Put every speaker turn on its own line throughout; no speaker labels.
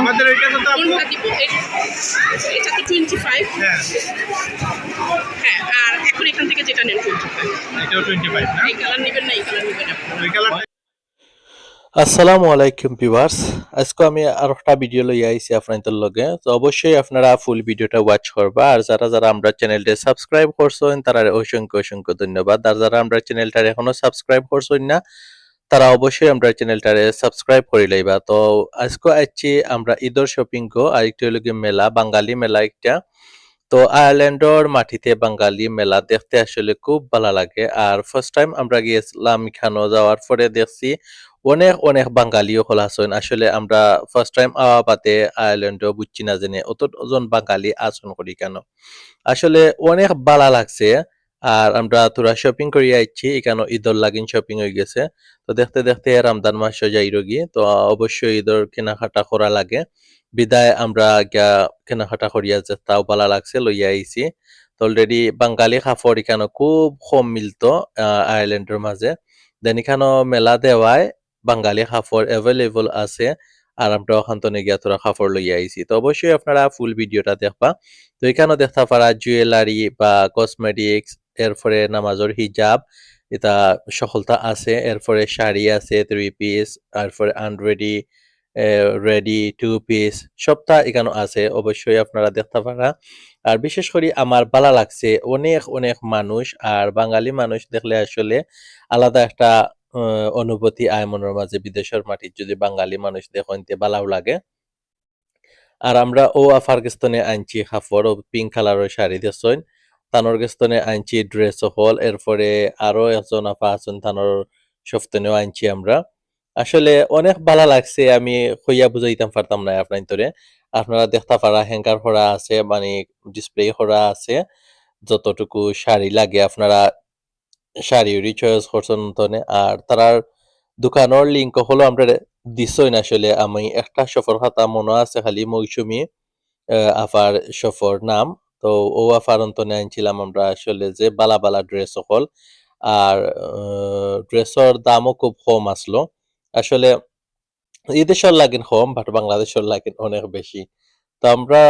আমাদের এটা
এটা তো টোয়েন্টি ফাইভ
হ্যাঁ।
হ্যাঁ আর এখন এখান থেকে যেটা নেন টোয়েন্টি ফাইভ
এটাও টোয়েন্টি ফাইভ না?
এই কালার নেবেন না এই কালার নেবেন আপনি
ওই কালারটা
আসসালামু আলাইকুম ভিউয়ার্স আজকে আমি আর একটা ভিডিও লই আইছি আপনাদের লগে। তো অবশ্যই আপনারা ফুল ভিডিওটা ওয়াচ করবা। আর যারা যারা আমরা চ্যানেলটা সাবস্ক্রাইব করছেন তারা অসংখ্য অসংখ্য ধন্যবাদ। আর যারা আমরা চ্যানেলটা এখনও সাবস্ক্রাইব করছেন না তারা অবশ্যই আমরা চ্যানেলটারে সাবস্ক্রাইব করে লইবা। তো আজকে আইছি আমরা ঈদর শপিং গো, আর একটু হলো মেলা, বাঙালি মেলা একটা। তো আয়ারল্যান্ডর মাটিতে বাঙালি মেলা দেখতে আসলে খুব ভালো লাগে। আর ফার্স্ট টাইম আমরা গিয়েছিলাম এখানে যাওয়ার পরে দেখছি অনেক অনেক বাঙালিও হল আসন। আসলে আমরা ফার্স্ট টাইম আওয়া বাদে আয়ারল্যান্ডও বুঝছি না জেনে, অতজন বাঙালি আসন করি কেন? আসলে অনেক ভালো লাগছে। আর আমরা তোরা শপিং করি আইছি এখানে ঈদর লাগিন শপিং হয়ে গেছে। তো দেখতে দেখতে রমজান মাস যাই রোগী, তো অবশ্যই ঈদর কেনাকাটা করা লাগে। বিদায় আমরা গিয়া কেনাকাটা করিয়া যে তাও ভালো লাগছে, লইয়া আইছি। তো অলরেডি বাঙালি কাপড় এখানে খুব কম মিলতো আয়ারল্যান্ডের মাঝে দেন এখানে মেলা দেওয়ায় বাঙালি কাপড় অ্যাভেলেবল আছে, আর আমরা ওখান গিয়া তোরা কাপড় লইয়া আইছি। তো অবশ্যই আপনারা ফুল ভিডিওটা দেখবা। তো এখানেও দেখতে পারা জুয়েলারি বা কসমেটিক্স এরপরে নামাজের হিজাব, এটা সকলতা আছে। এরপরে শাড়ি আছে থ্রি পিস এরপরে আনরেডি রেডি টু পিস সবটা এখানে আছে। অবশ্যই আপনারা দেখতে পারা। আর বিশেষ করে আমার ভালো লাগছে। অনেক অনেক মানুষ আর বাঙালি মানুষ দেখলে আসলে আলাদা একটা অনুভূতি আয় মনের মাঝে। বিদেশের মাটির যদি বাঙালি মানুষ দেখেন ভালো লাগে। আর আমরা ও আফারগেস্তনে আনছি, হাফর ও পিঙ্ক কালারের শাড়ি, দেখছেন? তানোর গেস্তনে আনছি ড্রেস হল, এরপরে আরও একজন আফা আছেন তানোর সফতনেও আনছি আমরা। আসলে অনেক ভালো লাগছে, আমি হইয়া বুঝাইতাম পারতাম না আপনার তোরে আপনারা দেখতে পারা, হ্যাঙ্গার করা আছে মানে ডিসপ্লে করা আছে। যতটুকু শাড়ি লাগে আপনারা শাড়ি চয়েস করছেন তনে আর তারার দোকানের লিঙ্ক হলো আমরা দিছই না আসলে। আমি একটা সফর খাতা মনে আছে, খালি মৌসুমি আফার সফর নাম। তো ও আফার অন্তনে আনছিলাম আমরা আসলে যে বালা বালা ড্রেস সকল আর ড্রেসের দামও খুব কম আসলো। আসলে এদেশের লাগেন কম বাট বাংলাদেশের লাগেন অনেক বেশি। তো আমরা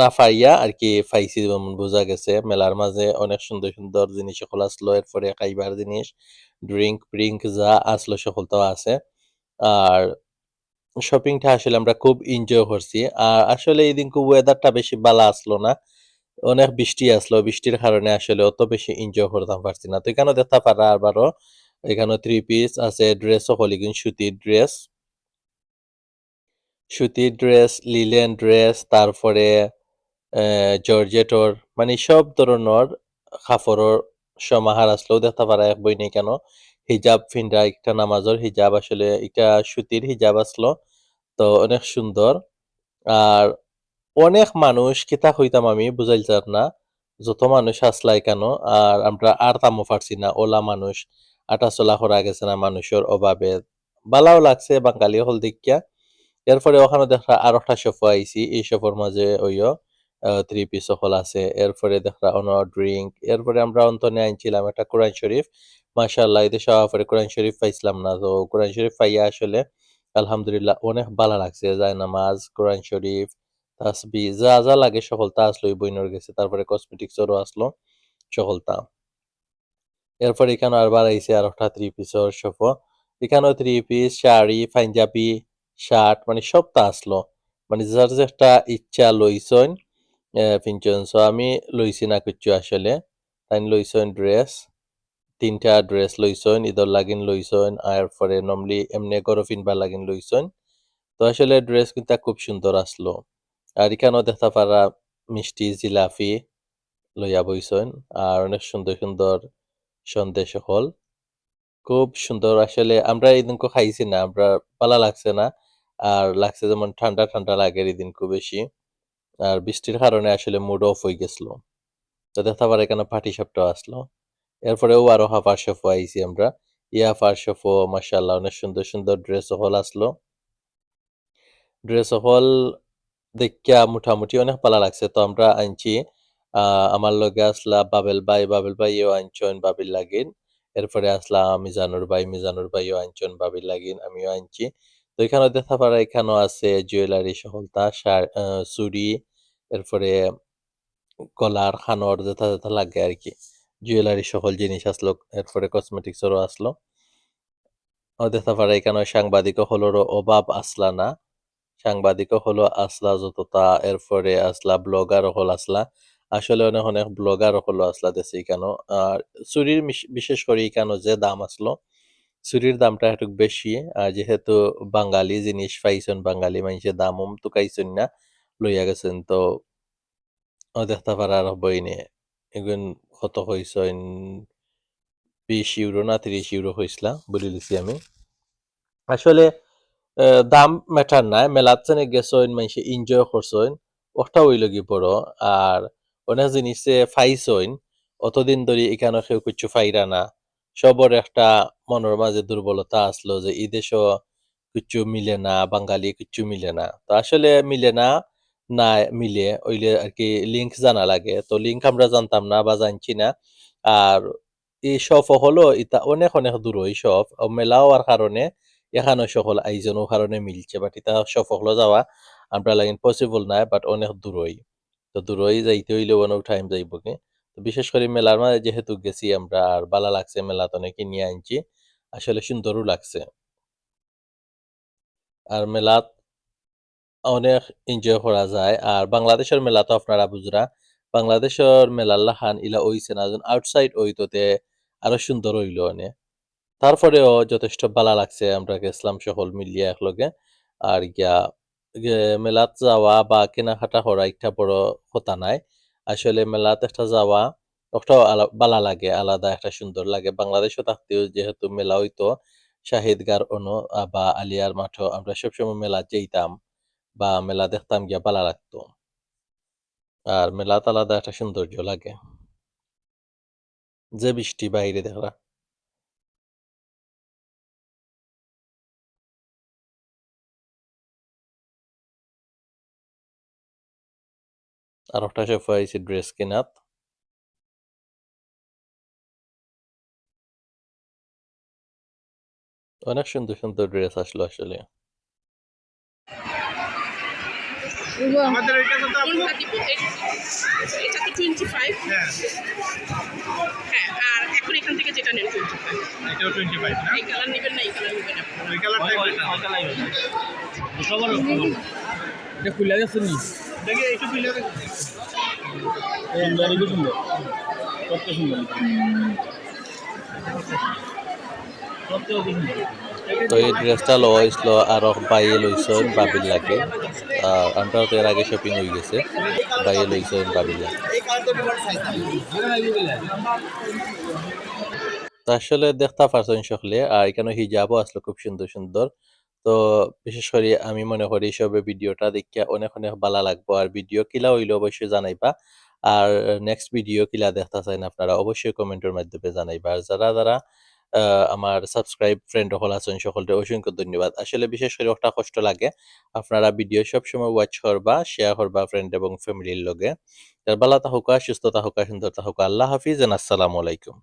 না পাইয়া আর কি পাইছি যেমন বোঝা গেছে, মেলার মাঝে অনেক সুন্দর সুন্দর জিনিস সকল আসলো। এরপরে খাইবার জিনিস ড্রিঙ্ক ব্রিঙ্ক যা আসলো সকল তো আছে। আর শপিংটা আসলে আমরা খুব এনজয় করছি। আর আসলে এই খুব ওয়েদারটা বেশি ভালো আসলো না। অনেক বৃষ্টি আসলো, বৃষ্টির কারণে আসলে অত বেশি এনজয় করতাম পারছি না। তো এখানে দেখতে পারা আবারও, এখানে থ্রি পিস আছে ড্রেসও হলি কিন্তু সুতির ড্রেস সুতির ড্রেস লিলেন ড্রেস তারপরে জর্জেটর মানে সব ধরনের কাপড়ের সমাহার আসলেও দেখতে পারা এক বই নেই কেন? হিজাব ফিন্ডা একটা নামাজের হিজাব, আসলে এটা সুতির হিজাব আসলো, তো অনেক সুন্দর। আর অনেক মানুষ কিতা হইতাম আমি বুঝাইতাম না, যত মানুষ আসলাই কেন? আর আমরা আর তামো পারছি না, ওলা মানুষ আটা চলা করা গেছে না মানুষের অভাবে। বালাও লাগছে বাঙালি হল দেখিয়া। এরপরে ওখানে দেখা আর একটা সফর আইছি, এই সফর মাঝে ওইও থ্রি পিস সকল আছে। এরপরে দেখা অন ড্রিঙ্ক এরপরে আমরা অন্তনে আনছিলাম একটা কোরআন শরীফ। মাশাআল্লাহ এদের পরে কোরআন শরীফ পাইছিলাম না, তো কোরআন শরীফ পাইয়া আসলে আলহামদুলিল্লাহ অনেক ভালো লাগছে যায় নামাজ, কোরআন শরীফ তাসবি, যা যা লাগে সকলতা আসলো ওই বইনর গেছে তারপরে কসমেটিক্সেরও আসলো সকলতা এরপর এখানে আর বাড়াইছে আর একটা থ্রি পিসের সফ। এখানেও three piece sari, Panjabi shirt মানে সবটা আসলো। মানে যার যে একটা ইচ্ছা লইছন পিঞ্চন সো আমি লইছি না কিছু আসলে। তাই লইছন ড্রেস তিনটা ড্রেস লইছন ঈদর লাগিন লইছন আর পরে নমলি এমনি গরো ফিনবার লাগিন লইছন তো আসলে ড্রেস কিন্তু খুব সুন্দর আসলো। আর এখানেও দেখতে পারা মিষ্টি জিলাফি লইয়া বইছন আর অনেক সুন্দর সুন্দর সন্দেশ হল। খুব সুন্দর আসলে আমরা এই দিন খাইছি না, আমরা পালা লাগছে না। আর লাগছে যেমন ঠান্ডা ঠান্ডা লাগে এই দিন খুব বেশি। আর বৃষ্টির কারণে আসলে মুড অফ হয়ে গেছিল। তো দেখতে পারে এখানে পাটি সাপটাও আসলো। এরপরেও আরও হাফার শফো আইছি আমরা। ইয়া ফার শফো মাসাল্লাহ অনেক সুন্দর সুন্দর ড্রেস হল আসলো। ড্রেস হল দেখিয়া মোটামুটি অনেক ভালো লাগছে। তো আমরা আনছি আমার লগে আসলা বাবেল ভাই বাবেল ভাইও আনছন বাবির লাগিন। এরপরে আসলা মিজানুর ভাই মিজানুর ভাইও আনছন বাবির লাগিন আমিও আনছি। তো এখানে দেখা পারা এখানেও আছে জুয়েলারি সকলতা শাড় আহ, চুড়ি এরপরে কলার, খানোর যেটা যেটা লাগে আর কি জুয়েলারি সকল জিনিস আসলো এরপরে কসমেটিক্সেরও আসলো। দেখা পারা এখানে সাংবাদিক হলোরও অভাব আসলা না। সাংবাদিক হলো আসলা যতটা এরপরে আসলা ব্লগার হল আসলা। আসলে অনেক অনেক ব্লগার হলো আসলা দেশে কেন? আর চুরির বিশেষ করে কেন যে দাম আসলো? চুরির দামটা একটু বেশি, আর যেহেতু বাঙালি জিনিস পাইছেন বাঙালি মানুষের দামও তো কাইছেন না, লইয়া গেছেন, তো দেখতে পারা আর হবই নে। এগুন কত হইছেন? বিশ ইউরো না ত্রিশ ইউরো হইসলা, বলে দিছি আমি। আসলে দাম ম্যাটার নাই। মেলাত চেনে গেছইন মানুষে এনজয় করছইন ওটা হইল কি বড় আর অনেক জিনিসে ফাইছইন। অতদিন ধরে এখানে কেউ কিছু ফাইরা না। সবর একটা মনের মাঝে দুর্বলতা আসলো যে এই দেশও কিছু মিলে না বাঙালি কিছু মিলে না। তো আসলে মিলে না না মিলে। ওইলে আর কি লিঙ্ক জানা লাগে। তো লিঙ্ক আমরা জানতাম না বা জানছি না। আর এই সফ হলো ইতা অনেক অনেক দূর ওই সফ মেলা হওয়ার কারণে এখানে সকল আয়োজনও কারণে মিলছে, বাট এটা সফল যাওয়া আমরা লাগিন পসিবল নাই বাট অনেক দূরই তো দূরই যাইতে হইলে অনেক টাইম যাইব কি। তো বিশেষ করে মেলার মাঝে যেহেতু গেছি আমরা, আর বালা লাগছে মেলা তো অনেকে নিয়ে আনছি, আসলে সুন্দরও লাগছে। আর মেলাত অনেক এনজয় করা যায়, আর বাংলাদেশের মেলা তো আপনারা বুঝরা। বাংলাদেশের মেলার লাহান ইলা ওইছে না আউটসাইড ওইতোতে আরও সুন্দর হইল অনেক। তারপরেও যথেষ্ট ভালো লাগছে আমরা গেছিলাম সকল মিলিয়ে একলগে। আর গিয়া মেলাত যাওয়া বা কেনাকাটা করা একটা বড় কথা নাই। আসলে মেলাত একটা যাওয়া ওটাও ভালো লাগে, আলাদা একটা সুন্দর লাগে। বাংলাদেশও থাকতেও যেহেতু মেলা হইতো শাহিদগার অনু বা আলিয়ার মাঠও আমরা সবসময় মেলা যেতাম বা মেলা দেখতাম গিয়া ভালো লাগতো। আর মেলাত আলাদা একটা সৌন্দর্য লাগে। যে বৃষ্টি বাইরে দেখরা আর একটা সে পাইছি ড্রেস কেনাত অনেক সুন্দর সুন্দর ড্রেস আসলো আসলে
আমাদের এটা তো আপু
কোনটা দিব এ- এটা তো টোয়েন্টি ফাইভ
হ্যাঁ
হ্যাঁ আর এখন এখান থেকে যেটা নেন টোয়েন্টি ফাইভ।
এটাও টোয়েন্টি ফাইভ না?
এই কালার নেবেন না এই কালার নেবেন আপনি
ওই কালারটাই
এটা খুলে গেছে নি সুন্দর। খুব সুন্দর। কত সুন্দর।
তো এই ড্রেসটা হয়েছিল আর বাইয়ে লইছেন বাবির লাগে আমরা তো এর আগে শপিং হয়ে গেছে। বাইয়ে লইছেন বাবির লাগে তো আসলে দেখতে পারছেন সকলে আর এখানে হিজাবও আসলো খুব সুন্দর সুন্দর। তো বিশেষ করে আমি মনে করি সবে ভিডিওটা দেখিয়া অনেক অনেক ভালো লাগবো। আর ভিডিও কিলা হইলে অবশ্যই জানাইবা। আর নেক্সট ভিডিও কিলা দেখতে চাইন আপনারা অবশ্যই কমেন্টের মাধ্যমে জানাইবা। আর যারা যারা আমার সাবস্ক্রাইব ফ্রেন্ড হল আছেন, সকলকে অসংখ্য ধন্যবাদ। আসলে বিশেষ করে একটা কষ্ট লাগে, আপনারা ভিডিও সবসময় ওয়াচ করবা শেয়ার করবা ফ্রেন্ড এবং ফ্যামিলির লগে। ভালো থাকুকা সুস্থ থাকুকা সুন্দর থাকুকা আল্লাহ হাফিজ, আসসালামু আলাইকুম।